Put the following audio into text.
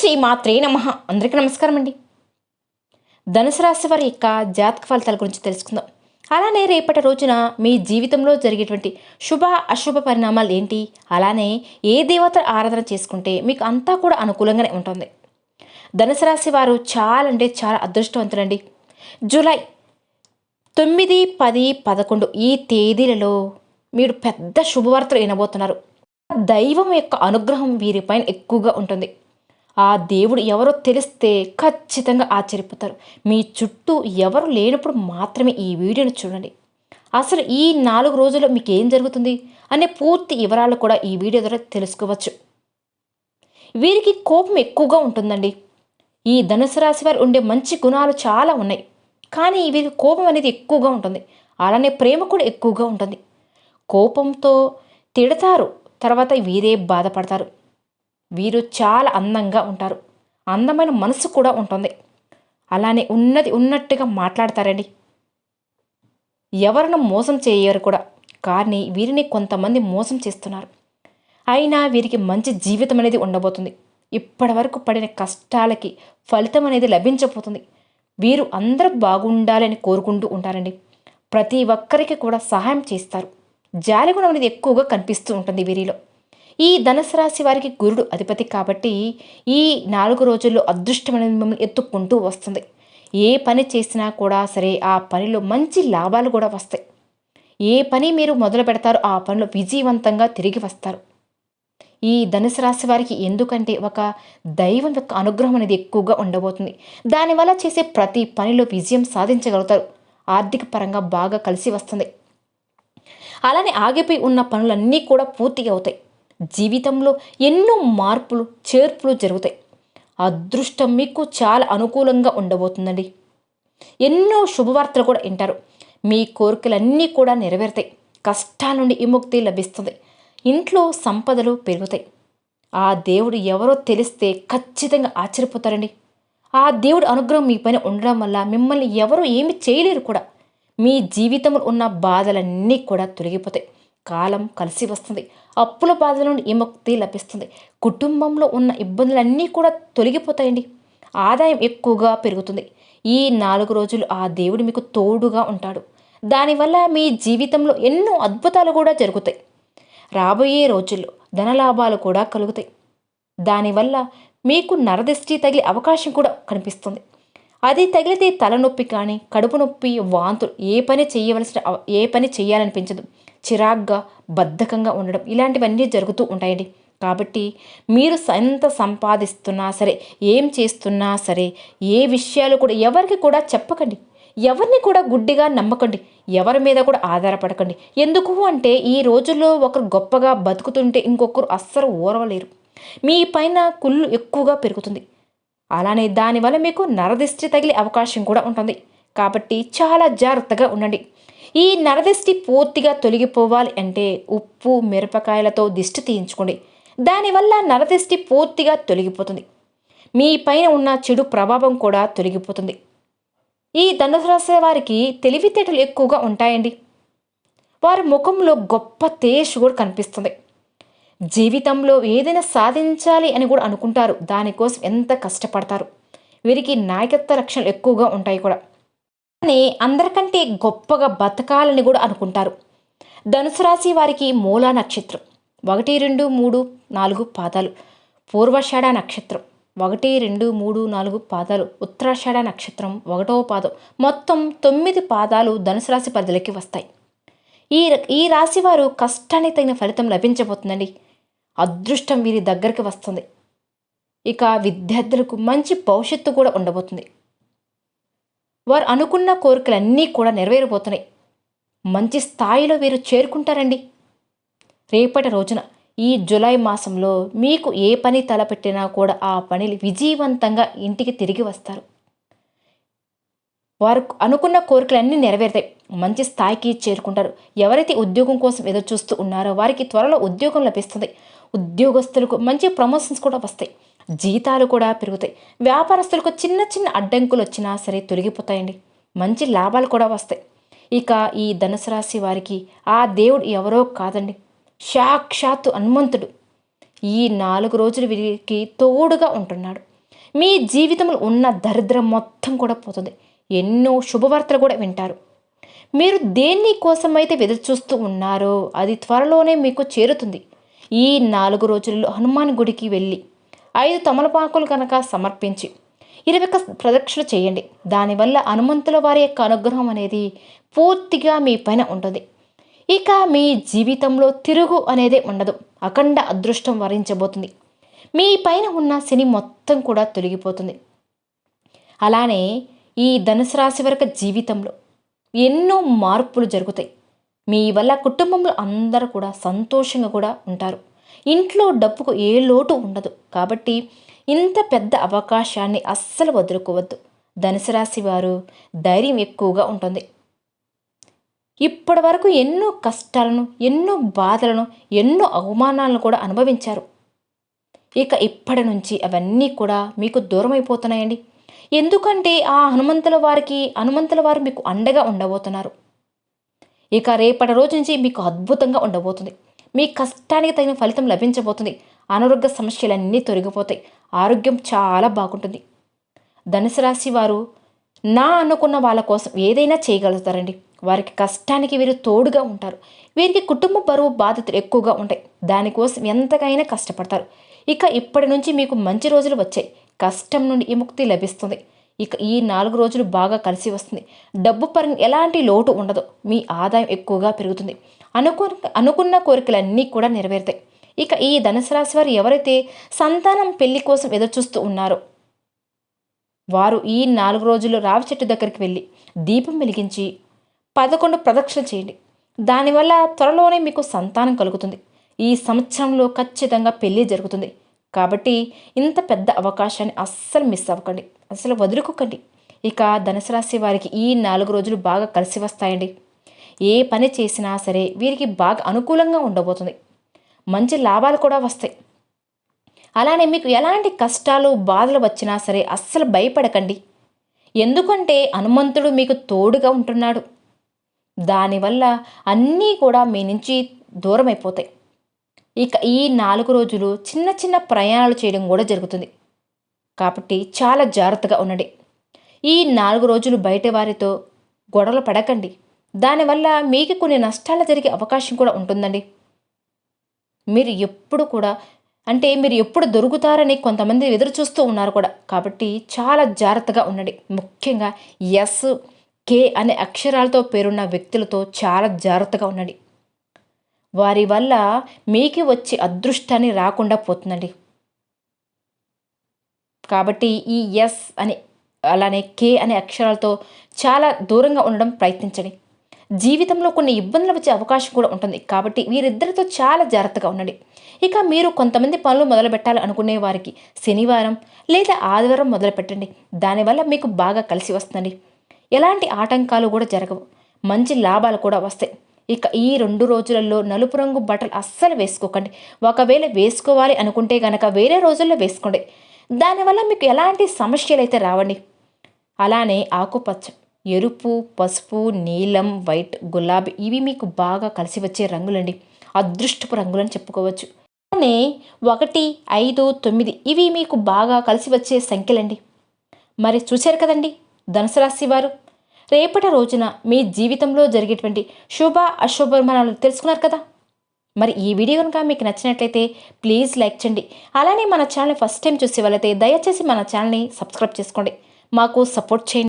శ్రీ మాత్రే నమ. అందరికీ నమస్కారం అండి. ధనుసు రాశి వారి యొక్క జాతక ఫలితాల గురించి తెలుసుకుందాం. అలానే రేపటి రోజున మీ జీవితంలో జరిగేటువంటి శుభ అశుభ పరిణామాలు ఏంటి? అలానే ఏ దేవత ఆరాధన చేసుకుంటే మీకు అంతా కూడా అనుకూలంగానే ఉంటుంది. ధనుసు రాశి వారు చాలా అంటే చాలా అదృష్టవంతులండి. జూలై తొమ్మిది పది పదకొండు ఈ తేదీలలో మీరు పెద్ద శుభవార్తలు వినబోతున్నారు. దైవం యొక్క అనుగ్రహం వీరిపైన ఎక్కువగా ఉంటుంది. ఆ దేవుడు ఎవరో తెలిస్తే ఖచ్చితంగా ఆశ్చర్యపోతారు. మీ చుట్టూ ఎవరు లేనప్పుడు మాత్రమే ఈ వీడియోను చూడండి. అసలు ఈ నాలుగు రోజుల్లో మీకు ఏం జరుగుతుంది అనే పూర్తి వివరాలు కూడా ఈ వీడియో ద్వారా తెలుసుకోవచ్చు. వీరికి కోపం ఎక్కువగా ఉంటుందండి. ఈ ధనుసు రాశి వారు ఉండే మంచి గుణాలు చాలా ఉన్నాయి. కానీ వీరికి కోపం అనేది ఎక్కువగా ఉంటుంది. అలానే ప్రేమ కూడా ఎక్కువగా ఉంటుంది. కోపంతో తిడతారు. తర్వాత వీరే బాధపడతారు. వీరు చాలా అందంగా ఉంటారు. అందమైన మనసు కూడా ఉంటుంది. అలానే ఉన్నది ఉన్నట్టుగా మాట్లాడతారండి. ఎవరిని మోసం చేయరు కూడా. కానీ వీరిని కొంతమంది మోసం చేస్తున్నారు. అయినా వీరికి మంచి జీవితం అనేది ఉండబోతుంది. ఇప్పటి వరకు పడిన కష్టాలకి ఫలితం అనేది లభించబోతుంది. వీరు అందరూ బాగుండాలని కోరుకుంటూ ఉంటారండి. ప్రతి ఒక్కరికి కూడా సహాయం చేస్తారు. జాలిగుణం అనేది ఎక్కువగా కనిపిస్తూ ఉంటుంది వీరిలో. ఈ ధనుసు రాశి వారికి గురుడు అధిపతి కాబట్టి ఈ నాలుగు రోజుల్లో అదృష్టం అనేది మిమ్మల్ని ఎత్తుక్కుంటూ వస్తుంది. ఏ పని చేసినా కూడా సరే ఆ పనిలో మంచి లాభాలు కూడా వస్తాయి. ఏ పని మీరు మొదలు పెడతారో ఆ పనిలో విజయవంతంగా తిరిగి వస్తారు. ఈ ధనుసు రాశి వారికి ఎందుకంటే ఒక దైవం యొక్క అనుగ్రహం అనేది ఎక్కువగా ఉండబోతుంది. దానివల్ల చేసే ప్రతి పనిలో విజయం సాధించగలుగుతారు. ఆర్థిక పరంగా బాగా కలిసి వస్తుంది. అలానే ఆగిపోయి ఉన్న పనులన్నీ కూడా పూర్తిగా అవుతాయి. జీవితంలో ఎన్నో మార్పులు చేర్పులు జరుగుతాయి. అదృష్టం మీకు చాలా అనుకూలంగా ఉండబోతుందండి. ఎన్నో శుభవార్తలు కూడా వింటారు. మీ కోరికలన్నీ కూడా నెరవేరుతాయి. కష్టాల నుండి విముక్తి లభిస్తుంది. ఇంట్లో సంపదలు పెరుగుతాయి. ఆ దేవుడు ఎవరో తెలిస్తే ఖచ్చితంగా ఆశ్చర్యపోతారండి. ఆ దేవుడి అనుగ్రహం మీ పైన ఉండడం వల్ల మిమ్మల్ని ఎవరు ఏమి చేయలేరు కూడా. మీ జీవితంలో ఉన్న బాధలన్నీ కూడా తొలగిపోతాయి. కాలం కలిసి వస్తుంది. అప్పుల బాధల నుండి విముక్తి లభిస్తుంది. కుటుంబంలో ఉన్న ఇబ్బందులన్నీ కూడా తొలగిపోతాయండి. ఆదాయం ఎక్కువగా పెరుగుతుంది. ఈ నాలుగు రోజులు ఆ దేవుడు మీకు తోడుగా ఉంటాడు. దానివల్ల మీ జీవితంలో ఎన్నో అద్భుతాలు కూడా జరుగుతాయి. రాబోయే రోజుల్లో ధనలాభాలు కూడా కలుగుతాయి. దానివల్ల మీకు నరదిష్టి తగిలే అవకాశం కూడా కనిపిస్తుంది. అది తగిలితే తలనొప్పి కానీ కడుపు నొప్పి వాంతులు ఏ పని చేయవలసిన ఏ పని చేయాలనిపించదు. చిరాగ్గా బద్ధకంగా ఉండడం ఇలాంటివన్నీ జరుగుతూ ఉంటాయండి. కాబట్టి మీరు ఎంత సంపాదిస్తున్నా సరే ఏం చేస్తున్నా సరే ఏ విషయాలు కూడా ఎవరికి కూడా చెప్పకండి. ఎవరిని కూడా గుడ్డిగా నమ్మకండి. ఎవరి మీద కూడా ఆధారపడకండి. ఎందుకు అంటే ఈ రోజుల్లో ఒకరు గొప్పగా బతుకుతుంటే ఇంకొకరు అస్సలు ఓరవలేరు. మీ పైన కుళ్ళు ఎక్కువగా పెరుగుతుంది. అలానే దానివల్ల మీకు నరదిష్టి తగిలే అవకాశం కూడా ఉంటుంది. కాబట్టి చాలా జాగ్రత్తగా ఉండండి. ఈ నరదిష్టి పూర్తిగా తొలగిపోవాలి అంటే ఉప్పు మిరపకాయలతో దిష్టి తీయించుకోండి. దానివల్ల నరదిష్టి పూర్తిగా తొలగిపోతుంది. మీ పైన ఉన్న చెడు ప్రభావం కూడా తొలగిపోతుంది. ఈ ధనుసు రాశి వారికి తెలివితేటలు ఎక్కువగా ఉంటాయండి. వారి ముఖంలో గొప్ప తేజ్ కూడా కనిపిస్తుంది. జీవితంలో ఏదైనా సాధించాలి అని కూడా అనుకుంటారు. దానికోసం ఎంత కష్టపడతారు? వీరికి నాయకత్వ లక్షణాలు ఎక్కువగా ఉంటాయి కూడా. అలానే అందరికంటే గొప్పగా బతకాలని కూడా అనుకుంటారు. ధనుసు రాశి వారికి మూలా నక్షత్రం. ఒకటి రెండు మూడు నాలుగు పాదాలు. పూర్వషాఢ నక్షత్రం. ఒకటి రెండు మూడు నాలుగు పాదాలు. ఉత్తరాషాఢ నక్షత్రం ఒకటో పాదం. మొత్తం తొమ్మిది పాదాలు ధనుసు రాశి పరిధిలోకి వస్తాయి. ఈ ఈ రాశి వారు కష్టానికి తగిన ఫలితం లభించబోతుందండి. అదృష్టం వీరి దగ్గరికి వస్తుంది. ఇక విద్యార్థులకు మంచి భవిష్యత్తు కూడా ఉండబోతుంది. వారు అనుకున్న కోరికలన్నీ కూడా నెరవేరబోతున్నాయి. మంచి స్థాయిలో వీరు చేరుకుంటారండి. రేపటి రోజున ఈ జూలై మాసంలో మీకు ఏ పని తలపెట్టినా కూడా ఆ పనిలు విజయవంతంగా ఇంటికి తిరిగి వస్తారు. వారు అనుకున్న కోరికలన్నీ నెరవేరుతాయి. మంచి స్థాయికి చేరుకుంటారు. ఎవరైతే ఉద్యోగం కోసం ఎదురు చూస్తూ ఉన్నారో వారికి త్వరలో ఉద్యోగం లభిస్తుంది. ఉద్యోగస్తులకు మంచి ప్రమోషన్స్ కూడా వస్తాయి. జీతాలు కూడా పెరుగుతాయి. వ్యాపారస్తులకు చిన్న చిన్న అడ్డంకులు వచ్చినా సరే తొలగిపోతాయండి. మంచి లాభాలు కూడా వస్తాయి. ఇక ఈ ధనుసు రాశి వారికి ఆ దేవుడు ఎవరో కాదండి. సాక్షాత్తు హనుమంతుడు ఈ నాలుగు రోజులు వీరికి తోడుగా ఉంటున్నాడు. మీ జీవితంలో ఉన్న దరిద్రం మొత్తం కూడా పోతుంది. ఎన్నో శుభవార్తలు కూడా వింటారు. మీరు దేన్ని కోసమైతే ఎదురు చూస్తూ ఉన్నారో అది త్వరలోనే మీకు చేరుతుంది. ఈ నాలుగు రోజుల్లో హనుమాన్ గుడికి వెళ్ళి ఐదు తమలపాకులు కనుక సమర్పించి ఇరవై ఒక్క ప్రదక్షిణ చేయండి. దానివల్ల హనుమంతుల వారి యొక్క అనుగ్రహం అనేది పూర్తిగా మీ పైన ఉంటుంది. ఇక మీ జీవితంలో తిరుగు అనేది ఉండదు. అఖండ అదృష్టం వరించబోతుంది. మీ పైన ఉన్న శని మొత్తం కూడా తొలగిపోతుంది. అలానే ఈ ధనుసు రాశి వరకు జీవితంలో ఎన్నో మార్పులు జరుగుతాయి. మీ వల్ల కుటుంబంలో అందరూ కూడా సంతోషంగా కూడా ఉంటారు. ఇంట్లో డబ్బుకు ఏ లోటు ఉండదు. కాబట్టి ఇంత పెద్ద అవకాశాన్ని అస్సలు వదులుకోవద్దు. ధనుసు రాశి వారు ధైర్యం ఎక్కువగా ఉంటుంది. ఇప్పటి వరకు ఎన్నో కష్టాలను ఎన్నో బాధలను ఎన్నో అవమానాలను కూడా అనుభవించారు. ఇక ఇప్పటి నుంచి అవన్నీ కూడా మీకు దూరం అయిపోతున్నాయండి ఎందుకంటే ఆ హనుమంతుల వారికి హనుమంతుల వారు మీకు అండగా ఉండబోతున్నారు. ఇక రేపటి రోజు నుంచి మీకు అద్భుతంగా ఉండబోతుంది. మీ కష్టానికి తగిన ఫలితం లభించబోతుంది. అనారోగ్య సమస్యలన్నీ తొలగిపోతాయి. ఆరోగ్యం చాలా బాగుంటుంది. ధనుసు రాశి వారు నా అనుకున్న వాళ్ళ కోసం ఏదైనా చేయగలుగుతారండి. వారికి కష్టానికి వీరు తోడుగా ఉంటారు. వీరికి కుటుంబ బరువు బాధ్యతలు ఎక్కువగా ఉంటాయి. దానికోసం ఎంతకైనా కష్టపడతారు. ఇక ఇప్పటి నుంచి మీకు మంచి రోజులు వచ్చాయి. కష్టం నుండి విముక్తి లభిస్తుంది. ఇక ఈ నాలుగు రోజులు బాగా కలిసి వస్తుంది. డబ్బు పరంగా ఎలాంటి లోటు ఉండదు. మీ ఆదాయం ఎక్కువగా పెరుగుతుంది. అనుకు అనుకున్న కోరికలన్నీ కూడా నెరవేరుతాయి. ఇక ఈ ధనుసు రాశి వారు ఎవరైతే సంతానం పెళ్ళి కోసం ఎదురుచూస్తూ ఉన్నారో వారు ఈ నాలుగు రోజులు రావి చెట్టు దగ్గరికి వెళ్ళి దీపం వెలిగించి పదకొండు ప్రదక్షిణ చేయండి. దానివల్ల త్వరలోనే మీకు సంతానం కలుగుతుంది. ఈ సంవత్సరంలో ఖచ్చితంగా పెళ్ళి జరుగుతుంది. కాబట్టి ఇంత పెద్ద అవకాశాన్ని అస్సలు మిస్ అవ్వకండి. అసలు వదులుకోకండి. ఇక ధనుసు రాశి వారికి ఈ నాలుగు రోజులు బాగా కలిసి వస్తాయండి. ఏ పని చేసినా సరే వీరికి బాగా అనుకూలంగా ఉండబోతుంది. మంచి లాభాలు కూడా వస్తాయి. అలానే మీకు ఎలాంటి కష్టాలు బాధలు వచ్చినా సరే అస్సలు భయపడకండి. ఎందుకంటే హనుమంతుడు మీకు తోడుగా ఉంటున్నాడు. దానివల్ల అన్నీ కూడా మీ నుంచి దూరం అయిపోతాయి ఇక ఈ నాలుగు రోజులు చిన్న చిన్న ప్రయాణాలు చేయడం కూడా జరుగుతుంది. కాబట్టి చాలా జాగ్రత్తగా ఉండండి. ఈ నాలుగు రోజులు బయట వారితో గొడవలు పడకండి. దానివల్ల మీకు కొన్ని నష్టాలు జరిగే అవకాశం కూడా ఉంటుందండి. మీరు ఎప్పుడు కూడా అంటే మీరు ఎప్పుడు దొరుకుతారని కొంతమంది ఎదురు చూస్తూ ఉన్నారు కూడా. కాబట్టి చాలా జాగ్రత్తగా ఉండండి. ముఖ్యంగా ఎస్ కే అనే అక్షరాలతో పేరున్న వ్యక్తులతో చాలా జాగ్రత్తగా ఉండండి. వారి వల్ల మీకే వచ్చే అదృష్టాన్ని రాకుండా పోతుందండి. కాబట్టి ఈ ఎస్ అని అలానే కే అనే అక్షరాలతో చాలా దూరంగా ఉండడం ప్రయత్నించండి. జీవితంలో కొన్ని ఇబ్బందులు వచ్చే అవకాశం కూడా ఉంటుంది. కాబట్టి వీరిద్దరితో చాలా జాగ్రత్తగా ఉండండి. ఇక మీరు కొంతమంది పనులు మొదలు పెట్టాలి అనుకునే వారికి శనివారం లేదా ఆదివారం మొదలు పెట్టండి. దానివల్ల మీకు బాగా కలిసి వస్తుంది ఎలాంటి ఆటంకాలు కూడా జరగవు. మంచి లాభాలు కూడా వస్తాయి. ఇక ఈ రెండు రోజులలో నలుపు రంగు బట్టలు అస్సలు వేసుకోకండి. ఒకవేళ వేసుకోవాలి అనుకుంటే కనుక వేరే రోజుల్లో వేసుకోండి. దానివల్ల మీకు ఎలాంటి సమస్యలు అయితే రావండి. అలానే ఆకుపచ్చ ఎరుపు పసుపు నీలం వైట్ గులాబీ ఇవి మీకు బాగా కలిసి వచ్చే రంగులండి. అదృష్టపు రంగులని చెప్పుకోవచ్చు. అలానే ఒకటి ఐదు తొమ్మిది ఇవి మీకు బాగా కలిసి వచ్చే సంఖ్యలండి. మరి చూశారు కదండి ధనుసు రాశి వారు? రేపటి రోజున మీ జీవితంలో జరిగేటువంటి శుభ అశుభమానాలు తెలుసుకున్నారు కదా? మరి ఈ వీడియో కనుక మీకు నచ్చినట్లయితే ప్లీజ్ లైక్ చేయండి. అలానే మన ఛానల్ ఫస్ట్ టైం చూసే వాళ్ళైతే దయచేసి మన ఛానల్ని సబ్స్క్రైబ్ చేసుకోండి. మాకు సపోర్ట్ చేయండి.